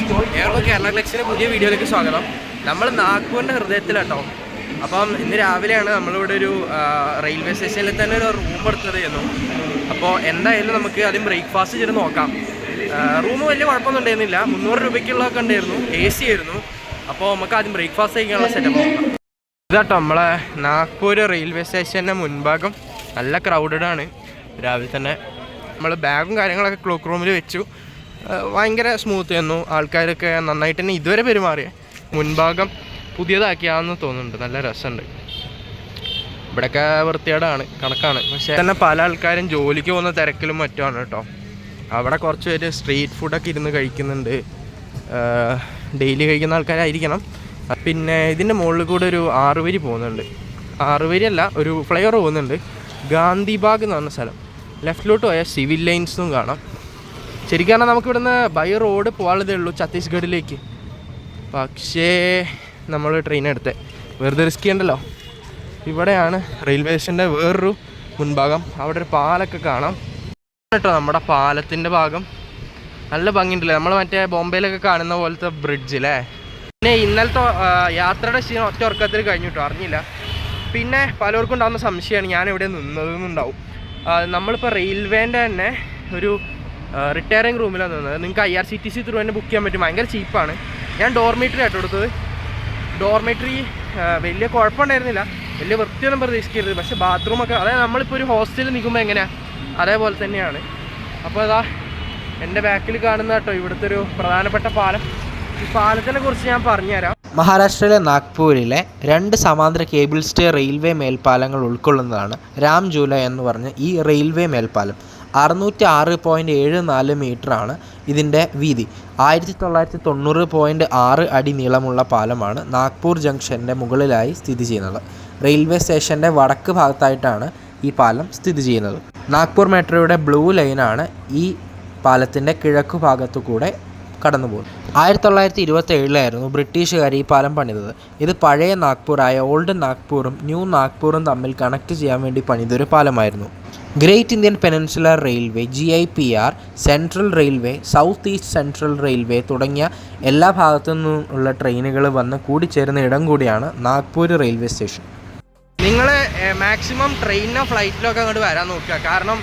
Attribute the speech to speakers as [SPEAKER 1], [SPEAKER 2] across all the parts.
[SPEAKER 1] ഏവർക്കും കേരള കളക്ഷന്റെ പുതിയ വീഡിയോയിലേക്ക് സ്വാഗതം. നമ്മൾ നാഗ്പൂരിന്റെ ഹൃദയത്തിലാട്ടോ. അപ്പം ഇന്ന് രാവിലെയാണ് നമ്മളിവിടെ ഒരു റെയിൽവേ സ്റ്റേഷനിൽ തന്നെ ഒരു റൂം എടുത്തത് ചെയ്യുന്നു അപ്പോൾ എന്തായാലും നമുക്ക് ആദ്യം ബ്രേക്ക്ഫാസ്റ്റ് ചെയ്ത് നോക്കാം. റൂം വലിയ കുഴപ്പമൊന്നും ഉണ്ടായിരുന്നില്ല. മുന്നൂറ് രൂപയ്ക്കുള്ളതൊക്കെ ഉണ്ടായിരുന്നു. എ സി ആയിരുന്നു. അപ്പോൾ നമുക്ക് ആദ്യം ബ്രേക്ക്ഫാസ്റ്റ് കഴിക്കാനുള്ള സെറ്റപ്പ് നോക്കാം. ഇതാട്ടോ നമ്മളെ നാഗ്പൂർ റെയിൽവേ സ്റ്റേഷന്റെ മുൻഭാഗം. നല്ല ക്രൗഡഡ് ആണ്. രാവിലെ തന്നെ നമ്മൾ ബാഗും കാര്യങ്ങളൊക്കെ ക്ലോക്ക് റൂമിൽ വെച്ചു. ഭയങ്കര സ്മൂത്ത് ആയിരുന്നു ആൾക്കാരൊക്കെ നന്നായിട്ട് തന്നെ ഇതുവരെ പെരുമാറിയ. മുൻഭാഗം പുതിയതാക്കിയാന്ന് തോന്നുന്നുണ്ട്. നല്ല രസമുണ്ട്. ഇവിടെയൊക്കെ വൃത്തികേടാണ് കണക്കാണ്. പക്ഷേ തന്നെ പല ആൾക്കാരും ജോലിക്ക് പോകുന്ന തിരക്കിലും മറ്റുമാണ് കേട്ടോ. അവിടെ കുറച്ച് പേര് സ്ട്രീറ്റ് ഫുഡൊക്കെ ഇരുന്ന് കഴിക്കുന്നുണ്ട്. ഡെയിലി കഴിക്കുന്ന ആൾക്കാരായിരിക്കണം. പിന്നെ ഇതിന്റെ മുകളിൽ കൂടെ ഒരു ആറുവരി പോകുന്നുണ്ട്. ആറുവരി അല്ല ഒരു ഫ്ലൈവർ പോകുന്നുണ്ട്. ഗാന്ധിബാഗ് എന്ന് പറഞ്ഞ സ്ഥലം. ലെഫ്റ്റിലോട്ട് പോയാൽ സിവിൽ ലൈൻസും കാണാം. ശരിക്കും പറഞ്ഞാൽ നമുക്ക് ഇവിടുന്ന് ബൈ റോഡ് പോകാനുള്ളതേ ഉള്ളൂ ഛത്തീസ്ഗഡിലേക്ക്. പക്ഷേ നമ്മൾ ട്രെയിൻ എടുത്തേ. വെറുതെ റിസ്ക് ചെയ്യണ്ടല്ലോ. ഇവിടെയാണ് റെയിൽവേ സ്റ്റേഷന്റെ വേറൊരു മുൻഭാഗം. അവിടെ ഒരു പാലൊക്കെ കാണാം. കേട്ടോ നമ്മുടെ പാലത്തിന്റെ ഭാഗം. നല്ല ഭംഗിയുണ്ടല്ലേ? നമ്മൾ മറ്റേ ബോംബെയിലൊക്കെ കാണുന്ന പോലത്തെ ബ്രിഡ്ജ് അല്ലേ പിന്നെ ഇന്നലത്തെ യാത്രയുടെ ക്ഷീണം ഒറ്റ ഉറക്കത്തിൽ കഴിഞ്ഞു കേട്ടോ അറിഞ്ഞില്ല. പിന്നെ പലർക്കും ഉണ്ടാകുന്ന സംശയമാണ് ഞാൻ ഇവിടെ നിന്നതെന്നുണ്ടാവും നമ്മളിപ്പോൾ റെയിൽവേന്റെ തന്നെ ഒരു റിട്ടയറിങ് റൂമിലാണ് നിന്നത്. നിങ്ങൾക്ക് I R C T C through തന്നെ ബുക്ക് ചെയ്യാൻ പറ്റും. ഭയങ്കര ചീപ്പാണ് ഞാൻ ഡോർമേറ്ററി ആയിട്ട് കൊടുത്തത് ഡോർമേറ്ററി വലിയ കുഴപ്പമുണ്ടായിരുന്നില്ല. വലിയ വൃത്തിയൊന്നും പ്രതീക്ഷിക്കരുത്. പക്ഷേ ബാത്റൂമൊക്കെ അതായത് നമ്മളിപ്പോൾ ഒരു ഹോസ്റ്റലിൽ നിൽക്കുമ്പോൾ എങ്ങനെയാണ് അതേപോലെ തന്നെയാണ്. അപ്പോൾ അതാ എന്റെ ബാക്കിൽ കാണുന്ന കേട്ടോ ഇവിടുത്തെ ഒരു പ്രധാനപ്പെട്ട പാലം. ഈ പാലത്തിനെ കുറിച്ച് ഞാൻ പറഞ്ഞുതരാം.
[SPEAKER 2] മഹാരാഷ്ട്രയിലെ നാഗ്പൂരിലെ രണ്ട് സമാന്തര കേബിൾ സ്റ്റേ റെയിൽവേ മേൽപ്പാലങ്ങൾ ഉൾക്കൊള്ളുന്നതാണ് രാം ജൂല എന്ന് പറഞ്ഞ ഈ റെയിൽവേ മേൽപ്പാലം. അറുന്നൂറ്റി ആറ് പോയിന്റ് ഏഴ് നാല് മീറ്ററാണ് ഇതിന്റെ വീതി. ആയിരത്തി തൊള്ളായിരത്തി തൊണ്ണൂറ് പോയിന്റ് ആറ് അടി നീളമുള്ള പാലമാണ് നാഗ്പൂർ ജംഗ്ഷന്റെ മുകളിലായി സ്ഥിതി ചെയ്യുന്നത്. റെയിൽവേ സ്റ്റേഷന്റെ വടക്ക് ഭാഗത്തായിട്ടാണ് ഈ പാലം സ്ഥിതി ചെയ്യുന്നത്. നാഗ്പൂർ മെട്രോയുടെ ബ്ലൂ ലൈനാണ് ഈ പാലത്തിന്റെ കിഴക്കു ഭാഗത്തു കൂടെ കടന്നുപോകും ആയിരത്തി തൊള്ളായിരത്തി ഇരുപത്തി ഏഴിലായിരുന്നു ബ്രിട്ടീഷുകാർ ഈ പാലം പണിതത്. ഇത് പഴയ നാഗ്പൂറായ ഓൾഡ് നാഗ്പൂറും ന്യൂ നാഗ്പൂറും തമ്മിൽ കണക്ട് ചെയ്യാൻ വേണ്ടി പണിതൊരു പാലമായിരുന്നു. Great Indian peninsular railway G I P R central railway south east central railway തുടങ്ങിയ എല്ലാ ഭാഗത്തു നിന്നുള്ള ട്രെയിനുകൾ വന്ന് കൂടിച്ചേരുന്ന ഇടം കൂടിയാണ് നാഗ്പൂർ റെയിൽവേ സ്റ്റേഷൻ
[SPEAKER 1] നിങ്ങൾ മാക്സിമം ട്രെയിനിനോ ഫ്ലൈറ്റിലോ ഒക്കെ അങ്ങോട്ട് വരാൻ നോക്കുക. കാരണം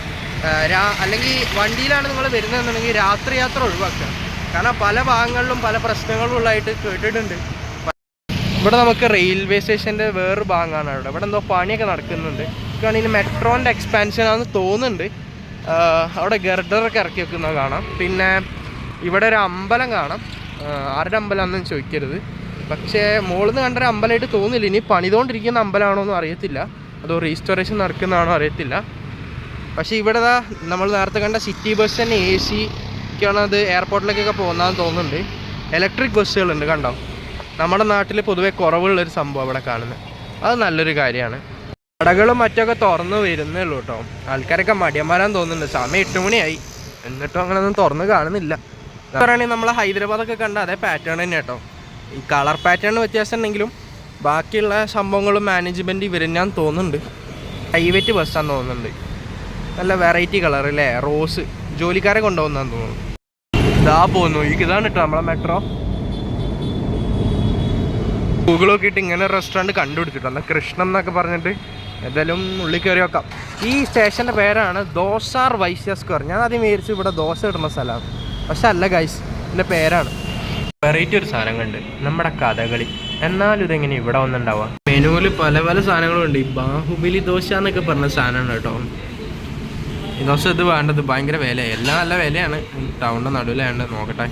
[SPEAKER 1] അല്ലെങ്കിൽ വണ്ടിയിലാണ് നിങ്ങൾ വരുന്നതെന്നുണ്ടെങ്കിൽ രാത്രി യാത്ര ഒഴിവാക്കുക. കാരണം പല ഭാഗങ്ങളിലും പല പ്രശ്നങ്ങളും ഉള്ളതായിട്ട് കേട്ടിട്ടുണ്ട്. ഇവിടെ നമുക്ക് റെയിൽവേ സ്റ്റേഷന്റെ വേറൊരു ഭാഗമാണ് അവിടെ. ഇവിടെ എന്തോ പണിയൊക്കെ നടക്കുന്നുണ്ട്. കാരണം മെട്രോന്റെ എക്സ്പാൻഷൻ ആണെന്ന് തോന്നുന്നുണ്ട്. അവിടെ ഗർഡറൊക്കെ ഇറക്കി വെക്കുന്നത് കാണാം. പിന്നെ ഇവിടെ ഒരു അമ്പലം കാണാം. ആരുടെ അമ്പലമാണെന്ന് ചോദിക്കരുത്. പക്ഷേ മുകളിൽ നിന്ന് കണ്ടൊരു അമ്പലമായിട്ട് തോന്നില്ല. ഇനി പണിതുകൊണ്ടിരിക്കുന്ന അമ്പലമാണോ എന്നും അറിയത്തില്ല. അതോ റീസ്റ്റോറേഷൻ നടക്കുന്നതാണോ അറിയത്തില്ല. പക്ഷേ ഇവിടെ നമ്മൾ നേരത്തെ കണ്ട സിറ്റി ബസ് തന്നെ എ സിക്കാണ് അത് എയർപോർട്ടിലേക്കൊക്കെ പോകുന്നതെന്ന് തോന്നുന്നുണ്ട്. ഇലക്ട്രിക് ബസ്സുകളുണ്ട് കണ്ടോ? നമ്മുടെ നാട്ടിൽ പൊതുവേ കുറവുള്ളൊരു സംഭവം അവിടെ കാണുന്നത് അത് നല്ലൊരു കാര്യമാണ്. കടകളും മറ്റൊക്കെ തുറന്നു വരുന്നേ ഉള്ളൂ കേട്ടോ ആൾക്കാരൊക്കെ മടിയന്മാരാൻ തോന്നുന്നുണ്ട്. സമയം എട്ട് മണിയായി. എന്നിട്ടും അങ്ങനെ ഒന്നും തുറന്ന് കാണുന്നില്ല. പറയുകയാണെങ്കിൽ നമ്മൾ ഹൈദരാബാദൊക്കെ കണ്ട അതേ പാറ്റേൺ തന്നെ കേട്ടോ ഈ കളർ പാറ്റേൺ വ്യത്യാസം ഉണ്ടെങ്കിലും ബാക്കിയുള്ള സംഭവങ്ങളും മാനേജ്മെന്റ് ഇവർ ഞാൻ തോന്നുന്നുണ്ട്. പ്രൈവറ്റ് ബസ്സാന്ന് തോന്നുന്നുണ്ട്. നല്ല വെറൈറ്റി കളർ അല്ലേ? റോസ് ജോലിക്കാരെ കൊണ്ടുപോകുന്നതാന്ന് തോന്നുന്നു. ഇതാ പോന്നു. ഇതാണ് കേട്ടോ നമ്മളെ മെട്രോ ഗൂഗിൾ നോക്കിയിട്ട് ഇങ്ങനെ റെസ്റ്റോറന്റ് കണ്ടുപിടിച്ചിട്ടുണ്ട്. കൃഷ്ണൻ എന്നൊക്കെ പറഞ്ഞിട്ട് ഏതായാലും ഉള്ളിൽ കയറി വെക്കാം. ഈ സ്റ്റേഷന്റെ പേരാണ് ദോസാർ വൈശ്യ സ്ക്വയർ. ഞാൻ ആദ്യം വിചാരിച്ചു ഇവിടെ ദോശ ഇടുന്ന സ്ഥലമാണ് പക്ഷെ അല്ല ഗൈസ് ഇതിന്റെ പേരാണ്. വെറൈറ്റി ഒരു സാധനം കണ്ട് നമ്മുടെ കഥകളി. എന്നാലും ഇതെങ്ങനെ ഇവിടെ വന്നുണ്ടാവുക മെനുവിൽ പല പല സാധനങ്ങളും ഉണ്ട് ഈ ബാഹുബലി ദോശ എന്നൊക്കെ പറഞ്ഞ സാധനമാണ് കേട്ടോ. ഈ ദോശ ഇത് വേണ്ടത് ഭയങ്കര വിലയാണ് എല്ലാം നല്ല വിലയാണ്. ടൗണിന്റെ നടുവിലാണ് നോക്കട്ടെ.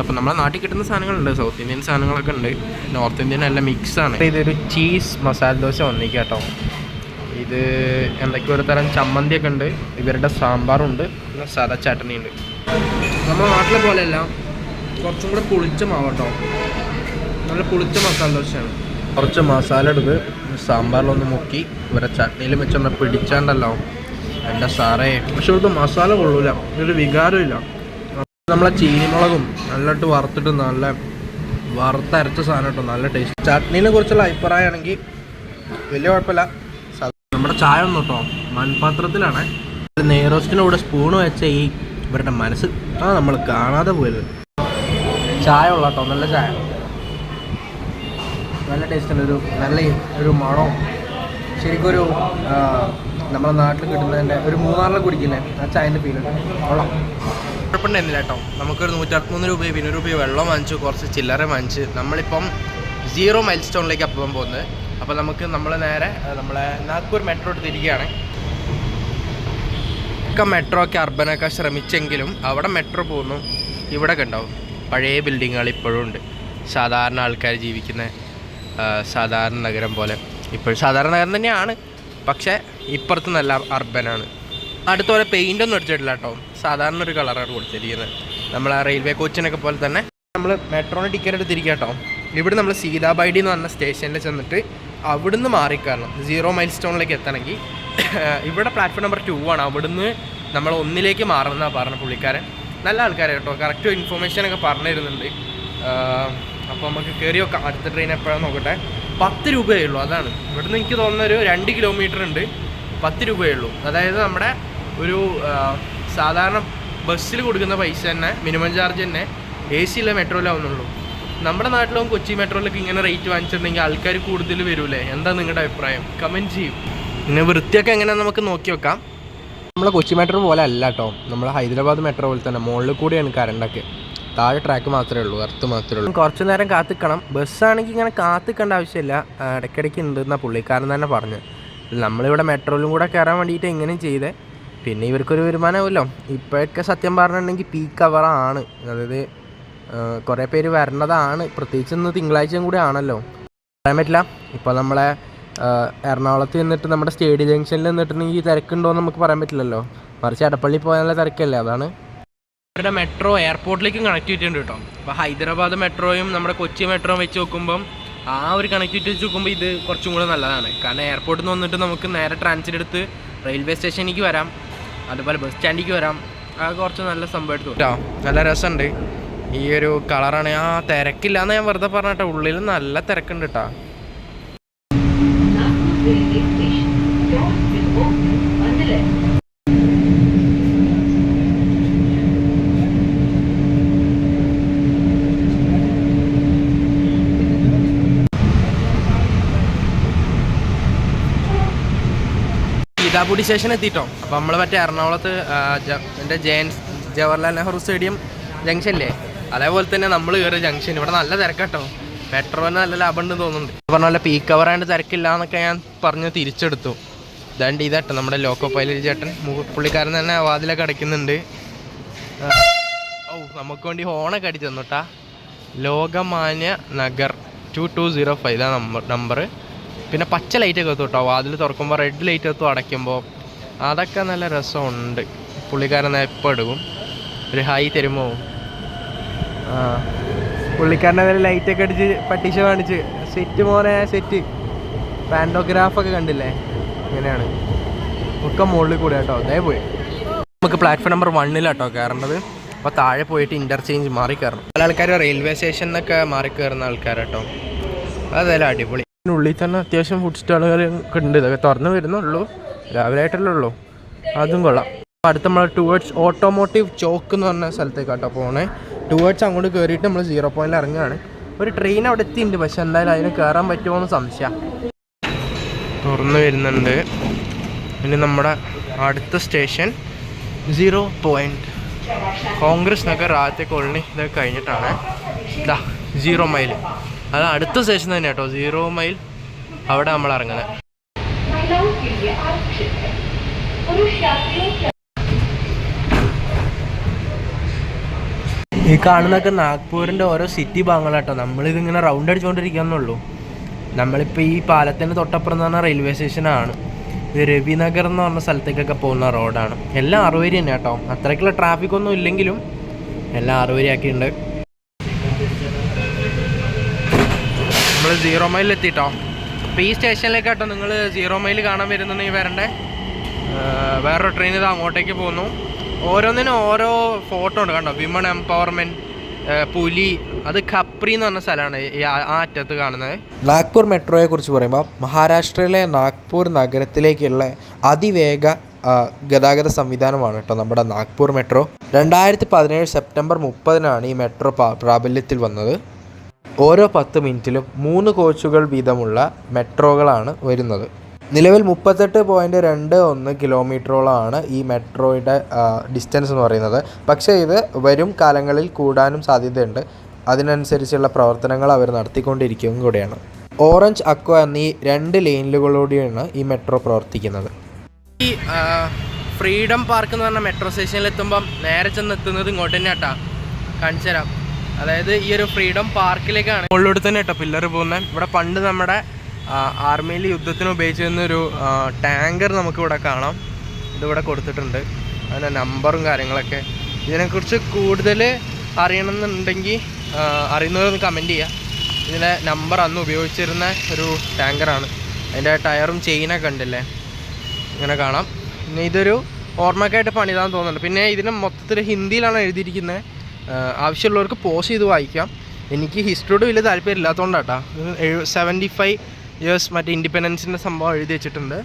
[SPEAKER 1] അപ്പം നമ്മുടെ നാട്ടിൽ കിട്ടുന്ന സാധനങ്ങളുണ്ട്. സൗത്ത് ഇന്ത്യൻ സാധനങ്ങളൊക്കെ ഉണ്ട്. നോർത്ത് ഇന്ത്യൻ എല്ലാം മിക്സാണ് ആണ്. ഇതൊരു ചീസ് മസാല ദോശ വന്നിരിക്കാം കേട്ടോ. ഇത് എന്തൊക്കെ ഒരു തരം ചമ്മന്തിയൊക്കെ ഉണ്ട് ഇവരുടെ സാമ്പാറുണ്ട്. പിന്നെ സാദാ ചട്ടണി ഉണ്ട് നമ്മുടെ നാട്ടിലെ പോലെയല്ല കുറച്ചും കൂടെ പുളിച്ച മാവട്ടോ. നല്ല പുളിച്ച മസാല ദോശയാണ്. കുറച്ച് മസാല എടുത്ത് സാമ്പാറിലൊന്ന് മുക്കി ഇവരെ ചട്നിയിൽ വെച്ചൊന്ന് പിടിച്ചാണ്ടല്ലോ. എന്റെ സാറേ പക്ഷെ ഇവിടുത്തെ മസാല കൊള്ളൂല. ഇതൊരു വികാരമില്ല നമ്മളെ ചീനിമുളകും നല്ലിട്ട് വറുത്തിട്ട് നല്ല വറുത്തരച്ച സാധനം കേട്ടോ നല്ല ടേസ്റ്റ് ചട്നീനെ കുറിച്ചുള്ള അഭിപ്രായമാണെങ്കിൽ വലിയ കുഴപ്പമില്ല. നമ്മുടെ ചായ ഒന്നും കേട്ടോ. മൺപാത്രത്തിലാണ്. നെയ്റോസ്റ്റിന്റെ കൂടെ സ്പൂൺ വെച്ച ഈ ഇവരുടെ മനസ്സ് ആ നമ്മൾ കാണാതെ പോയത്. ചായ ഉള്ള കേട്ടോ നല്ല ചായ. നല്ല ടേസ്റ്റ് ഉണ്ട് ഒരു നല്ല ഒരു മണവും ശരിക്കും ഒരു നമ്മുടെ നാട്ടിൽ കിട്ടുന്നതിന്റെ ഒരു മൂന്നാറിൽ കുടിക്കില്ലേ ആ ചായന്റെ ഫീൽ ഉണ്ട്. കൊള്ളാം. കുഴപ്പമുണ്ടായിരുന്നില്ല കേട്ടോ. നമുക്കൊരു നൂറ്ററുപത്തിമൂന്ന് രൂപ പിന്നെ രൂപ വെള്ളം വാങ്ങിച്ചു കുറച്ച് ചില്ലറ വാങ്ങിച്ച് നമ്മളിപ്പം സീറോ മൈൽ സ്റ്റോണിലേക്ക് അപ്പം പോകുന്നത്. അപ്പോൾ നമുക്ക് നമ്മൾ നേരെ നമ്മളെ നാഗ്പൂർ മെട്രോ തിരിക്കുകയാണ് ഒക്കെ മെട്രോ ഒക്കെ അർബനാക്കാൻ ശ്രമിച്ചെങ്കിലും അവിടെ മെട്രോ പോകുന്നു. ഇവിടെ ഉണ്ടാവും. പഴയ ബിൽഡിങ്ങുകൾ ഇപ്പോഴും ഉണ്ട്. സാധാരണ ആൾക്കാർ ജീവിക്കുന്ന സാധാരണ നഗരം പോലെ ഇപ്പോഴും സാധാരണ നഗരം തന്നെയാണ്. പക്ഷേ ഇപ്പുറത്ത് നല്ല അർബനാണ്. അടുത്ത പോലെ പെയിന്റ് ഒന്നും അടിച്ചിട്ടില്ല കേട്ടോ. സാധാരണ ഒരു കളറാണ് കൊടുത്തിരിക്കുന്നത്. നമ്മൾ ആ റെയിൽവേ കോച്ചിനൊക്കെ പോലെ തന്നെ നമ്മൾ മെട്രോന് ടിക്കറ്റ് എടുത്തിരിക്കുക കേട്ടോ. ഇവിടെ നമ്മൾ സീതാബൈഡി എന്ന് പറഞ്ഞ സ്റ്റേഷനിൽ ചെന്നിട്ട് അവിടുന്ന് മാറിക്കയറണം സീറോ മൈൽ സ്റ്റോണിലേക്ക് എത്തണമെങ്കിൽ ഇവിടെ പ്ലാറ്റ്ഫോം നമ്പർ ടു ആണ്. അവിടുന്ന് നമ്മൾ ഒന്നിലേക്ക് മാറണമെന്നാണ് പറഞ്ഞ പുള്ളിക്കാരൻ. നല്ല ആൾക്കാരെ കേട്ടോ. കറക്റ്റ് ഇൻഫർമേഷൻ ഒക്കെ പറഞ്ഞു തരുന്നുണ്ട് അപ്പോൾ നമുക്ക് കയറി വെക്കാം അടുത്ത ട്രെയിൻ എപ്പോഴാണ് നോക്കട്ടെ. പത്ത് രൂപയേ ഉള്ളൂ. അതാണ്. ഇവിടുന്ന് എനിക്ക് തോന്നുന്ന ഒരു രണ്ട് കിലോമീറ്റർ ഉണ്ട്. പത്ത് രൂപയേ ഉള്ളൂ. അതായത് നമ്മുടെ ഒരു സാധാരണ ബസ്സിൽ കൊടുക്കുന്ന പൈസ തന്നെ മിനിമം ചാർജ് തന്നെ എ സിയിലെ മെട്രോയിലാവുന്നുള്ളൂ നമ്മുടെ നാട്ടിലും കൊച്ചി മെട്രോയിലൊക്കെ ഇങ്ങനെ റേറ്റ് വാങ്ങിച്ചിട്ടുണ്ടെങ്കിൽ ആൾക്കാർ കൂടുതൽ വരൂലേ? എന്താ നിങ്ങളുടെ അഭിപ്രായം? കമന്റ് ചെയ്യും. പിന്നെ വൃത്തിയൊക്കെ എങ്ങനെയാണെന്ന് നമുക്ക് നോക്കി വെക്കാം. നമ്മളെ കൊച്ചി മെട്രോ പോലെ അല്ല കേട്ടോ നമ്മളെ ഹൈദരാബാദ് മെട്രോ പോലെ തന്നെ മുകളിൽ കൂടിയാണ് കറണ്ടൊക്കെ താഴെ ട്രാക്ക് മാത്രമേ ഉള്ളൂ എർത്ത് മാത്രമേ ഉള്ളൂ. കുറച്ച് നേരം കാത്തിക്കണം. ബസ്സാണെങ്കിൽ ഇങ്ങനെ കാത്തിക്കേണ്ട ആവശ്യമില്ല. ഇടയ്ക്കിടയ്ക്ക് ഉണ്ട് എന്നാ പുള്ളിക്കാരൻ തന്നെ പറഞ്ഞു. നമ്മളിവിടെ മെട്രോയിലും കൂടെ കയറാൻ വേണ്ടിയിട്ട് എങ്ങനെയും ചെയ്തേ? പിന്നെ ഇവർക്കൊരു വരുമാനമല്ലോ ഇപ്പോഴൊക്കെ സത്യം പറഞ്ഞിട്ടുണ്ടെങ്കിൽ പീക്ക് അവറാണ് അതായത് കുറേ പേര് വരണതാണ്. പ്രത്യേകിച്ച് ഇന്ന് തിങ്കളാഴ്ചയും കൂടി ആണല്ലോ. പറയാൻ പറ്റില്ല. ഇപ്പോൾ നമ്മളെ ആ, എറണാകുളത്ത് നിന്നിട്ട് നമ്മുടെ സ്റ്റേഡിയം ജംഗ്ഷനിൽ നിന്നിട്ടുണ്ടെങ്കിൽ തിരക്കുണ്ടോ എന്ന് നമുക്ക് പറയാൻ പറ്റില്ലല്ലോ. മറിച്ച് അടപ്പള്ളി പോകാനുള്ള നല്ല തിരക്കല്ലേ അതാണ്. അവരുടെ മെട്രോ എയർപോർട്ടിലേക്കും കണക്ടിവിറ്റി ഉണ്ട് കേട്ടോ. അപ്പോൾ ഹൈദരാബാദ് മെട്രോയും നമ്മുടെ കൊച്ചി മെട്രോയും വെച്ച് നോക്കുമ്പം ആ ഒരു കണക്ടിവിറ്റി വെച്ച് നോക്കുമ്പോൾ ഇത് കുറച്ചും കൂടെ നല്ലതാണ്. കാരണം എയർപോർട്ടിൽ നിന്ന് വന്നിട്ട് നമുക്ക് നേരെ ട്രാൻസിറ്റ് എടുത്ത് റെയിൽവേ സ്റ്റേഷനിലേക്ക് വരാം. അതുപോലെ ബസ് സ്റ്റാൻഡിലേക്ക് വരാം. അത് കുറച്ച് നല്ല സംഭവമായിട്ട് തോന്നും. നല്ല രസമുണ്ട്. ഈ ഒരു കളറാണ്. ആ തിരക്കില്ല എന്ന് ഞാൻ വെറുതെ പറഞ്ഞിട്ട്. ഉള്ളിൽ നല്ല തിരക്കുണ്ട് കേട്ടാ. സീതാപുടി സ്റ്റേഷൻ എത്തിയിട്ടോ? അപ്പോൾ നമ്മൾ മറ്റേ എറണാകുളത്ത് എന്റെ ജവഹർലാൽ നെഹ്റു സ്റ്റേഡിയം ജംഗ്ഷനില്ലേ? അതേപോലെ തന്നെ നമ്മൾ കയറിയ ജംഗ്ഷൻ ഇവിടെ നല്ല തിരക്കാട്ടോ. പെട്രോളിന് നല്ല ലാഭം ഉണ്ടെന്ന് തോന്നുന്നുണ്ട് പറഞ്ഞ പോലെ പീക്ക് ആയിട്ട് തിരക്കില്ല എന്നൊക്കെ ഞാൻ പറഞ്ഞ് തിരിച്ചെടുത്തു. ഇതാണ്ട് ഇതാട്ടോ നമ്മുടെ ലോക്കോ പൈലറ്റ് ചേട്ടൻ. പുള്ളിക്കാരൻ തന്നെ വാതിലൊക്കെ അടയ്ക്കുന്നുണ്ട്. ഓ നമുക്ക് വേണ്ടി ഹോണൊക്കെ അടിച്ചു തന്നുട്ടാ. Lokmanya Nagar two two zero five ഇതാണ് നമ്പർ നമ്പർ പിന്നെ പച്ച ലൈറ്റ് ഒക്കെ എത്തും കേട്ടോ. വാതിൽ തുറക്കുമ്പോൾ റെഡ് ലൈറ്റ് എത്തും അടയ്ക്കുമ്പോൾ അതൊക്കെ നല്ല രസമുണ്ട്. പുള്ളിക്കാരൻ എപ്പോൾ എടുക്കും. ഒരു ഹൈ തരുമോ പുള്ളിക്കാരനെ ലൈറ്റ് ഒക്കെ അടിച്ച് പട്ടീഷ കാണിച്ച്. സെറ്റ് മോനെ സെറ്റ് പാൻഡോഗ്രാഫൊക്കെ കണ്ടില്ലേ? ഇങ്ങനെയാണ്. ഒക്കെ മുകളിൽ കൂടെ കേട്ടോ അതേ പോയി. നമുക്ക് പ്ലാറ്റ്ഫോം നമ്പർ വണ്ണിലാട്ടോ കയറേണ്ടത് അപ്പോൾ താഴെ പോയിട്ട് ഇന്റർചേഞ്ച് മാറി കയറണം പല ആൾക്കാർ റെയിൽവേ സ്റ്റേഷനിലൊക്കെ മാറി കയറുന്ന ആൾക്കാരാട്ടോ അതല്ല അടിപൊളി. ഉള്ളിൽ തന്നെ അത്യാവശ്യം ഫുഡ് സ്റ്റാളുകൾ ഒക്കെ ഉണ്ട്. ഇതൊക്കെ തുറന്ന് വരുന്നുള്ളൂ. രാവിലെ ആയിട്ടല്ലേ ഉള്ളൂ. അതും കൊള്ളാം. അടുത്ത നമ്മൾ ടുവേർഡ്സ് ഓട്ടോമോട്ടീവ് ചോക്ക് എന്ന് പറഞ്ഞ സ്ഥലത്തേക്കാട്ടോ പോണേ. ടുവേർഡ്സ് അങ്ങോട്ട് കയറിയിട്ട് നമ്മൾ സീറോ പോയിന്റിൽ ഇറങ്ങുകയാണ്. ഒരു ട്രെയിൻ അവിടെ എത്തിയിട്ടുണ്ട്. പക്ഷെ എന്തായാലും അതിന് കയറാൻ പറ്റുമോ എന്ന് സംശയം. തുറന്നു വരുന്നുണ്ട്. പിന്നെ നമ്മുടെ അടുത്ത station zero point Congress Nagar ആദ്യത്തെ കോളനി ഇതൊക്കെ കഴിഞ്ഞിട്ടാണ്. ഇതാ സീറോ മൈൽ അത് അടുത്ത സ്റ്റേഷൻ തന്നെ കേട്ടോ. സീറോ മൈൽ അവിടെ നമ്മൾ ഇറങ്ങുന്നത്. ഈ കാണുന്നൊക്കെ നാഗ്പൂരിന്റെ ഓരോ സിറ്റി ഭാഗങ്ങളാട്ടോ. നമ്മളിതിങ്ങനെ റൗണ്ട് അടിച്ചുകൊണ്ടിരിക്കുകയെന്നുള്ളൂ നമ്മളിപ്പോൾ ഈ പാലത്തിന്റെ തൊട്ടപ്പുറം എന്ന് പറഞ്ഞാൽ റെയിൽവേ സ്റ്റേഷനാണ് ഇത് രവിനഗർ എന്ന് പറഞ്ഞ സ്ഥലത്തേക്കൊക്കെ പോകുന്ന റോഡാണ് എല്ലാം അറുവരി തന്നെ കേട്ടോ. അത്രയ്ക്കുള്ള ട്രാഫിക് ഒന്നും ഇല്ലെങ്കിലും എല്ലാം അറുവരി ആക്കിയിട്ടുണ്ട്. നമ്മൾ സീറോ മൈലിൽ എത്തിട്ടോ. അപ്പോൾ ഈ സ്റ്റേഷനിലേക്കാട്ടോ നിങ്ങൾ സീറോ മൈൽ കാണാൻ വരുന്നുണ്ടെങ്കിൽ വരണ്ടേ? വേറൊരു ട്രെയിൻ ഇത് അങ്ങോട്ടേക്ക് പോകുന്നു. ഓരോന്നിനും ഓരോ ഫോട്ടോ ഉണ്ട് കണ്ടോ? വിമൺ എംപവർമെന്റ് പുലി അത് ഖപ്രി എന്ന് പറഞ്ഞ സ്ഥലമാണ് ആ അറ്റത്ത് കാണുന്നത്.
[SPEAKER 2] നാഗ്പൂർ മെട്രോയെ കുറിച്ച് പറയുമ്പോൾ മഹാരാഷ്ട്രയിലെ നാഗ്പൂർ നഗരത്തിലേക്കുള്ള അതിവേഗ ഗതാഗത സംവിധാനമാണ് കേട്ടോ നമ്മുടെ നാഗ്പൂർ മെട്രോ. രണ്ടായിരത്തി പതിനേഴ് സെപ്റ്റംബർ മുപ്പതിനാണ് ഈ മെട്രോ പ്രാബല്യത്തിൽ വന്നത്. ഓരോ പത്ത് മിനിറ്റിലും മൂന്ന് കോച്ചുകൾ വീതമുള്ള മെട്രോകളാണ് വരുന്നത്. നിലവിൽ മുപ്പത്തെട്ട് പോയിന്റ് രണ്ട് ഒന്ന് കിലോമീറ്ററോളമാണ് ഈ മെട്രോയുടെ ഡിസ്റ്റൻസ് എന്ന് പറയുന്നത്. പക്ഷേ ഇത് വരും കാലങ്ങളിൽ കൂടാനും സാധ്യതയുണ്ട്. അതിനനുസരിച്ചുള്ള പ്രവർത്തനങ്ങൾ അവർ നടത്തിക്കൊണ്ടിരിക്കുകയും കൂടെയാണ്. ഓറഞ്ച് അക്വ എന്നീ രണ്ട് ലൈനുകളോടെയാണ് ഈ മെട്രോ പ്രവർത്തിക്കുന്നത്.
[SPEAKER 1] ഈ ഫ്രീഡം പാർക്ക് എന്ന് പറഞ്ഞ മെട്രോ സ്റ്റേഷനിൽ എത്തുമ്പം നേരെ ചെന്ന് എത്തുന്നത് ഇങ്ങോട്ട് തന്നെ കേട്ടാ തരാം. അതായത് ഈ ഒരു ഫ്രീഡം പാർക്കിലേക്കാണ്. മുകളിലൂടെ തന്നെ കേട്ടോ പില്ലർ പോകുന്നത്. ഇവിടെ പണ്ട് നമ്മുടെ ആർമിയിൽ യുദ്ധത്തിന് ഉപയോഗിച്ചിരുന്നൊരു ടാങ്കർ നമുക്കിവിടെ കാണാം. ഇതിവിടെ കൊടുത്തിട്ടുണ്ട്. അതിന്റെ നമ്പറും കാര്യങ്ങളൊക്കെ. ഇതിനെക്കുറിച്ച് കൂടുതൽ അറിയണമെന്നുണ്ടെങ്കിൽ അറിയുന്നവരൊന്ന് കമന്റ് ചെയ്യുക ഇതിന്റെ നമ്പർ അന്ന് ഉപയോഗിച്ചിരുന്ന ഒരു ടാങ്കറാണ്. അതിന്റെ ടയറും ചെയിനൊക്കെ ഉണ്ടല്ലേ? ഇങ്ങനെ കാണാം. പിന്നെ ഇതൊരു ഓർമ്മക്കായിട്ട് പണിതാന്ന് തോന്നുന്നുണ്ട്. പിന്നെ ഇതിന് മൊത്തത്തിൽ ഹിന്ദിയിലാണ് എഴുതിയിരിക്കുന്നത് ആവശ്യമുള്ളവർക്ക് പോസ്റ്റ് ചെയ്ത് വായിക്കാം. എനിക്ക് ഹിസ്റ്ററിയോട് വലിയ താല്പര്യം ഇല്ലാത്തതുകൊണ്ടാട്ടാ സെവന്റി ഫൈവ് ഇയേഴ്സ് മറ്റേ ഇൻഡിപെൻഡൻസിന്റെ സംഭവം എഴുതി വെച്ചിട്ടുണ്ട്.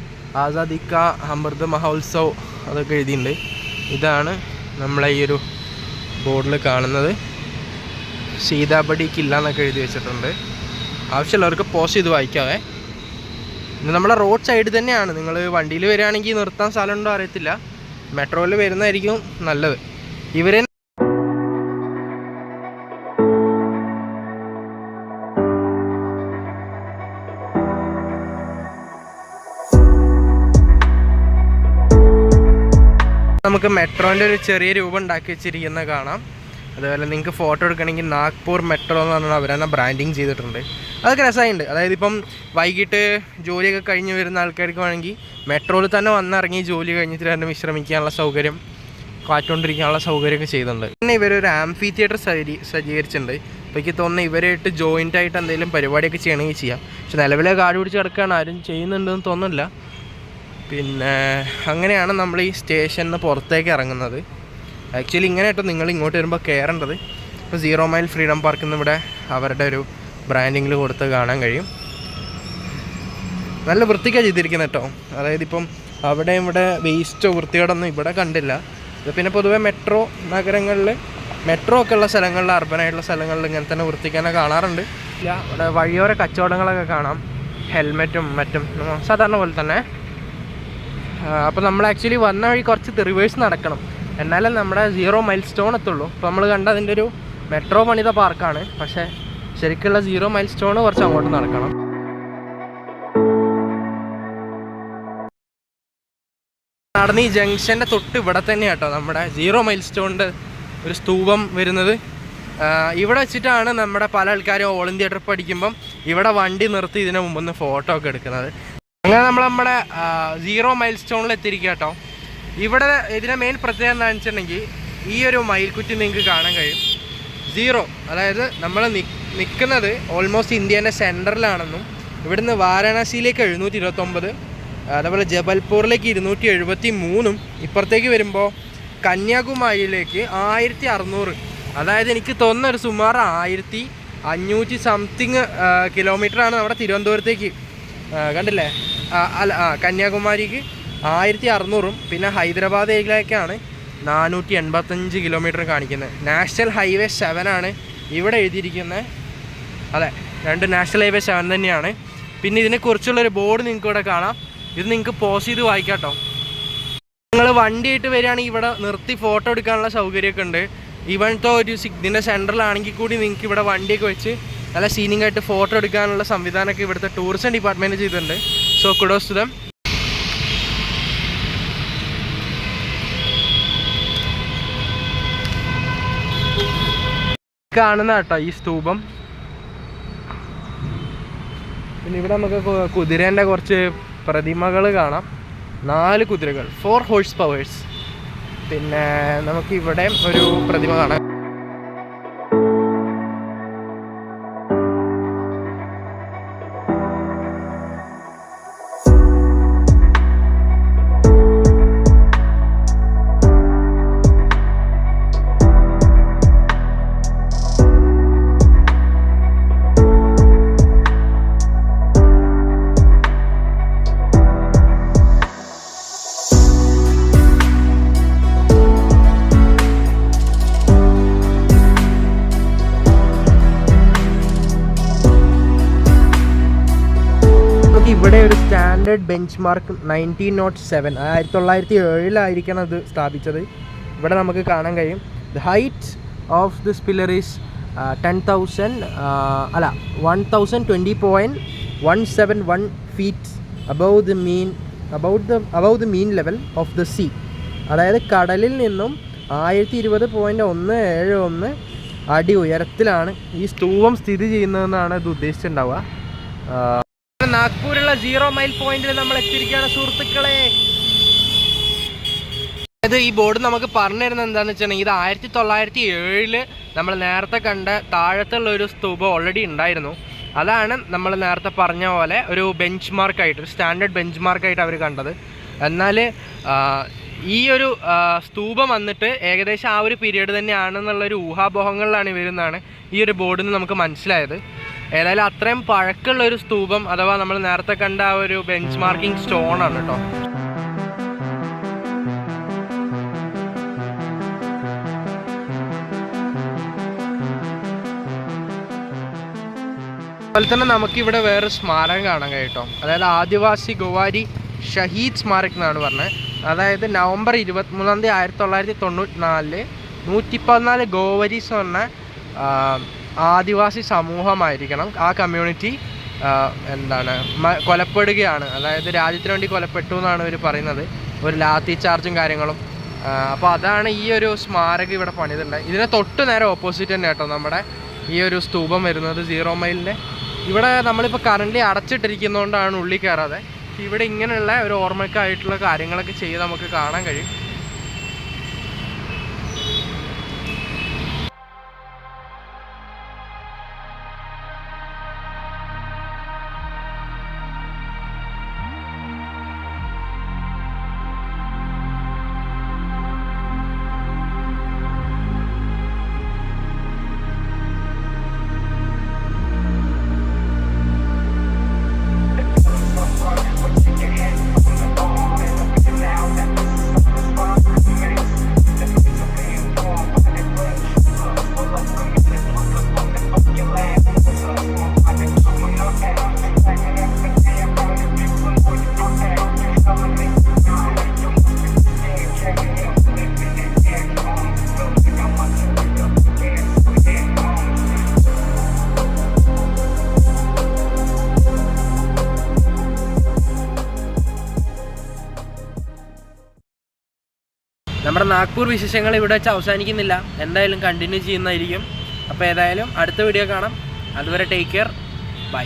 [SPEAKER 1] ആസാദി കാ അമൃത് മഹോത്സവ് അതൊക്കെ എഴുതിയിട്ടുണ്ട്. ഇതാണ് നമ്മളെ ഈ ഒരു ബോർഡിൽ കാണുന്നത്. സീതാബടി കില്ല എന്നൊക്കെ എഴുതി വെച്ചിട്ടുണ്ട്. ആവശ്യമുള്ളവർക്ക് പോസ്റ്റ് ചെയ്ത് വായിക്കാവേ. ഇത് നമ്മളെ റോഡ് സൈഡ് തന്നെയാണ്. നിങ്ങൾ വണ്ടിയിൽ വരികയാണെങ്കിൽ നിർത്താൻ സ്ഥലമുണ്ടോ അറിയത്തില്ല. മെട്രോയിൽ വരുന്നതായിരിക്കും നല്ലത്. ഇവരെ നമുക്ക് മെട്രോന്റെ ഒരു ചെറിയ രൂപം ഉണ്ടാക്കി വെച്ചിരിക്കുന്നത് കാണാം. അതുപോലെ നിങ്ങൾക്ക് ഫോട്ടോ എടുക്കണമെങ്കിൽ നാഗ്പൂർ മെട്രോ എന്ന് പറഞ്ഞാൽ അവരെന്നെ ബ്രാൻഡിങ് ചെയ്തിട്ടുണ്ട്. അതൊക്കെ രസമായിട്ടുണ്ട് അതായത് ഇപ്പം വൈകിട്ട് ജോലിയൊക്കെ കഴിഞ്ഞ് വരുന്ന ആൾക്കാർക്ക് വേണമെങ്കിൽ മെട്രോയിൽ തന്നെ വന്നിറങ്ങി ജോലി കഴിഞ്ഞിട്ട് തന്നെ വിശ്രമിക്കാനുള്ള സൗകര്യം കാറ്റുകൊണ്ടിരിക്കാനുള്ള സൗകര്യമൊക്കെ ചെയ്തിട്ടുണ്ട്. പിന്നെ ഇവരൊരു ആംഫി തിയേറ്റർ സജ്ജീ സജ്ജീകരിച്ചിട്ടുണ്ട്. അപ്പോൾ എനിക്ക് തോന്നുന്നു ഇവരായിട്ട് ജോയിന്റ് ആയിട്ട് എന്തെങ്കിലും പരിപാടിയൊക്കെ ചെയ്യണമെങ്കിൽ ചെയ്യാം. പക്ഷെ നിലവിലെ കാട് പിടിച്ച് കിടക്കുകയാണ്. ആരും ചെയ്യുന്നുണ്ടെന്ന് തോന്നുന്നില്ല. പിന്നെ അങ്ങനെയാണ് നമ്മൾ ഈ സ്റ്റേഷനിൽ നിന്ന് പുറത്തേക്ക് ഇറങ്ങുന്നത്. ആക്ച്വലി ഇങ്ങനെ കേട്ടോ നിങ്ങൾ ഇങ്ങോട്ട് വരുമ്പോൾ കയറേണ്ടത് ഇപ്പോൾ സീറോ മൈൽ ഫ്രീഡം പാർക്കിൽ നിന്ന് ഇവിടെ അവരുടെ ഒരു ബ്രാൻഡിങ്ങിൽ കൊടുത്ത് കാണാൻ കഴിയും. നല്ല വൃത്തിക്കാണ് ചെയ്തിരിക്കുന്നത് കേട്ടോ അതായത് ഇപ്പം അവിടെ ഇവിടെ വേസ്റ്റോ വൃത്തികേടൊന്നും ഇവിടെ കണ്ടില്ല. പിന്നെ പൊതുവേ മെട്രോ നഗരങ്ങളിൽ മെട്രോ ഒക്കെ ഉള്ള സ്ഥലങ്ങളിൽ അർബനായിട്ടുള്ള സ്ഥലങ്ങളിൽ ഇങ്ങനെ തന്നെ വൃത്തിക്കാനെ കാണാറുണ്ട്. ഇല്ല അവിടെ വഴിയോര കച്ചവടങ്ങളൊക്കെ കാണാം. ഹെൽമെറ്റും മറ്റും സാധാരണ പോലെ തന്നെ. അപ്പോൾ നമ്മൾ ആക്ച്വലി വന്ന വഴി കുറച്ച് റിവേഴ്സ് നടക്കണം. എന്നാലേ നമ്മുടെ സീറോ മൈൽ സ്റ്റോൺ എത്തുള്ളൂ. അപ്പോൾ നമ്മൾ കണ്ട അതിന്റെ ഒരു മെട്രോ പണിത പാർക്കാണ് പക്ഷേ ശരിക്കുള്ള സീറോ മൈൽ സ്റ്റോൺ കുറച്ച് അങ്ങോട്ട് നടക്കണം. നടന്ന് ഈ ജംഗ്ഷന്റെ തൊട്ട് ഇവിടെ തന്നെ കേട്ടോ നമ്മുടെ സീറോ മൈൽ സ്റ്റോണിന്റെ ഒരു സ്തൂപം വരുന്നത്. ഇവിടെ വെച്ചിട്ടാണ് നമ്മുടെ പല ആൾക്കാരും ഓൾ ഇന്ത്യ ട്രിപ്പ് അടിക്കുമ്പം ഇവിടെ വണ്ടി നിർത്തി ഇതിനു മുമ്പ് ഫോട്ടോ ഒക്കെ എടുക്കുന്നത്. അങ്ങനെ നമ്മൾ നമ്മുടെ സീറോ മൈൽ സ്റ്റോണിൽ എത്തിയിരിക്കുക കേട്ടോ ഇവിടെ ഇതിന്റെ മെയിൻ പ്രത്യേകത എന്താണെന്ന് വെച്ചിട്ടുണ്ടെങ്കിൽ ഈ ഒരു മയിൽക്കുറ്റി നിങ്ങൾക്ക് കാണാൻ കഴിയും. സീറോ അതായത് നമ്മൾ നിൽക്കുന്നത് ഓൾമോസ്റ്റ് ഇന്ത്യേന്റെ സെന്ററിലാണെന്നും ഇവിടുന്ന് വാരാണസിയിലേക്ക് എഴുന്നൂറ്റി ഇരുപത്തൊമ്പത് അതേപോലെ ജബൽപൂറിലേക്ക് ഇരുന്നൂറ്റി എഴുപത്തി മൂന്നും ഇപ്പുറത്തേക്ക് വരുമ്പോൾ കന്യാകുമാരിയിലേക്ക് ആയിരത്തി അറുന്നൂറ് അതായത് എനിക്ക് തോന്നുന്ന ഒരു സുമാർ ആയിരത്തി അഞ്ഞൂറ്റി സംതിങ് കിലോമീറ്ററാണ് നമ്മുടെ തിരുവനന്തപുരത്തേക്ക്. കണ്ടില്ലേ? അല്ല ആ കന്യാകുമാരിക്ക് ആയിരത്തി അറുന്നൂറും പിന്നെ ഹൈദരാബാദ് ഏരിയയിലേക്കാണ് നാനൂറ്റി എൺപത്തഞ്ച് കിലോമീറ്റർ കാണിക്കുന്നത്. നാഷണൽ ഹൈവേ സെവൻ ആണ് ഇവിടെ എഴുതിയിരിക്കുന്നത്. അതെ രണ്ട് നാഷണൽ ഹൈവേ സെവൻ തന്നെയാണ്. പിന്നെ ഇതിനെക്കുറിച്ചുള്ളൊരു ബോർഡ് നിങ്ങൾക്ക് ഇവിടെ കാണാം. ഇത് നിങ്ങൾക്ക് പോസ് ചെയ്ത് വായിക്കാട്ടോ. നിങ്ങൾ വണ്ടിയായിട്ട് വരികയാണെങ്കിൽ ഇവിടെ നിർത്തി ഫോട്ടോ എടുക്കാനുള്ള സൗകര്യമൊക്കെ ഉണ്ട്. ഇവൻ ഒരു ഇതിന്റെ സെന്ററിലാണെങ്കിൽ കൂടി നിങ്ങൾക്ക് ഇവിടെ വണ്ടിയൊക്കെ വെച്ച് നല്ല സീനിങ് ആയിട്ട് ഫോട്ടോ എടുക്കാനുള്ള സംവിധാനമൊക്കെ ഇവിടുത്തെ ടൂറിസം ഡിപ്പാർട്ട്മെന്റ് ചെയ്തിട്ടുണ്ട്. സോ കുഡോസ് ടു ദം കാണുന്ന കേട്ടോ ഈ സ്തൂപം. പിന്നെ ഇവിടെ നമുക്ക് കുതിരേന്റെ കുറച്ച് പ്രതിമകൾ കാണാം. നാല് കുതിരകൾ ഫോർ ഹോഴ്സ് പവേഴ്സ് പിന്നെ നമുക്ക് ഇവിടെ ഒരു പ്രതിമ കാണാം. Standard benchmark nineteen nought seven ആയിരത്തി തൊള്ളായിരത്തി ഏഴിലായിരിക്കണം ഇത് സ്ഥാപിച്ചത്. ഇവിടെ നമുക്ക് കാണാൻ കഴിയും. The height of this pillar is ten thousand അല്ല one thousand twenty point one seven one feet above the mean about the above the mean level of the sea അതായത് കടലിൽ നിന്നും ആയിരത്തി ഇരുപത് പോയിന്റ് ഒന്ന് ഏഴ് ഒന്ന് അടി ഉയരത്തിലാണ് ഈ സ്തൂപം സ്ഥിതി ചെയ്യുന്നതെന്നാണ് ഇത് ഉദ്ദേശിച്ചിട്ടുണ്ടാവുക. നാഗ്പൂരുള്ള സീറോ മൈൽ പോയിന്റിൽ നമ്മൾ എത്തിയിരിക്കുകയാണ് സുഹൃത്തുക്കളെ. അതായത് ഈ ബോർഡ് നമുക്ക് പറഞ്ഞു തരുന്നത് എന്താണെന്ന് വെച്ചിട്ടുണ്ടെങ്കിൽ ഇത് ആയിരത്തി തൊള്ളായിരത്തി ഏഴിൽ നമ്മൾ നേരത്തെ കണ്ട താഴത്തുള്ള ഒരു സ്തൂപം ഓൾറെഡി ഉണ്ടായിരുന്നു. അതാണ് നമ്മൾ നേരത്തെ പറഞ്ഞ പോലെ ഒരു ബെഞ്ച് മാർക്കായിട്ട് ഒരു സ്റ്റാൻഡേർഡ് ബെഞ്ച് മാർക്കായിട്ട് അവർ കണ്ടത്. എന്നാൽ ഈ ഒരു സ്തൂപം വന്നിട്ട് ഏകദേശം ആ ഒരു പീരീഡ് തന്നെയാണെന്നുള്ളൊരു ഊഹാപോഹങ്ങളിലാണ് വരുന്നതാണ് ഈ ഒരു ബോർഡിൽ നിന്ന് നമുക്ക് മനസ്സിലായത്. ഏതായാലും അത്രയും പഴക്കമുള്ള ഒരു സ്തൂപം അഥവാ നമ്മൾ നേരത്തെ കണ്ട ആ ഒരു ബെഞ്ച് മാർക്കിംഗ് സ്റ്റോൺ ആണ് കേട്ടോ അതുപോലെ തന്നെ നമുക്കിവിടെ വേറെ സ്മാരകം കാണാൻ കഴിയട്ടോ അതായത് ആദിവാസി ഗുവാരി ഷഹീദ് സ്മാരക് എന്നാണ് പറഞ്ഞത്. അതായത് നവംബർ ഇരുപത്തിമൂന്നാം തീയതി ആയിരത്തി തൊള്ളായിരത്തി തൊണ്ണൂറ്റി നാലിൽ നൂറ്റി പതിനാല് ഗോവരീസ് എന്ന് പറഞ്ഞ ആദിവാസി സമൂഹമായിരിക്കണം. ആ കമ്മ്യൂണിറ്റി എന്താണ് കൊലപ്പെടുകയാണ്. അതായത് രാജ്യത്തിന് വേണ്ടി കൊലപ്പെട്ടു എന്നാണ് ഇവർ പറയുന്നത്. ഒരു ലാത്തി ചാർജും കാര്യങ്ങളും. അപ്പോൾ അതാണ് ഈ ഒരു സ്മാരകം ഇവിടെ പണിതുണ്ട് ഇതിനെ തൊട്ട് നേരെ ഓപ്പോസിറ്റ് തന്നെ കേട്ടോ നമ്മുടെ ഈ ഒരു സ്തൂപം വരുന്നത് സീറോ മൈലിന്റെ ഇവിടെ നമ്മളിപ്പോൾ കറന്റ് അടച്ചിട്ടിരിക്കുന്നതുകൊണ്ടാണ് ഉള്ളിൽ കയറാതെ. ഇവിടെ ഇങ്ങനെയുള്ള ഒരു ഓർമ്മയ്ക്കായിട്ടുള്ള കാര്യങ്ങളൊക്കെ ചെയ്ത് നമുക്ക് കാണാൻ കഴിയും. നാഗ്പൂർ വിശേഷങ്ങൾ ഇവിടെ വെച്ച് അവസാനിക്കുന്നില്ല. എന്തായാലും കണ്ടിന്യൂ ചെയ്യുന്നതായിരിക്കും. അപ്പോൾ ഏതായാലും അടുത്ത വീഡിയോ കാണാം. അതുവരെ ടേക്ക് കെയർ ബൈ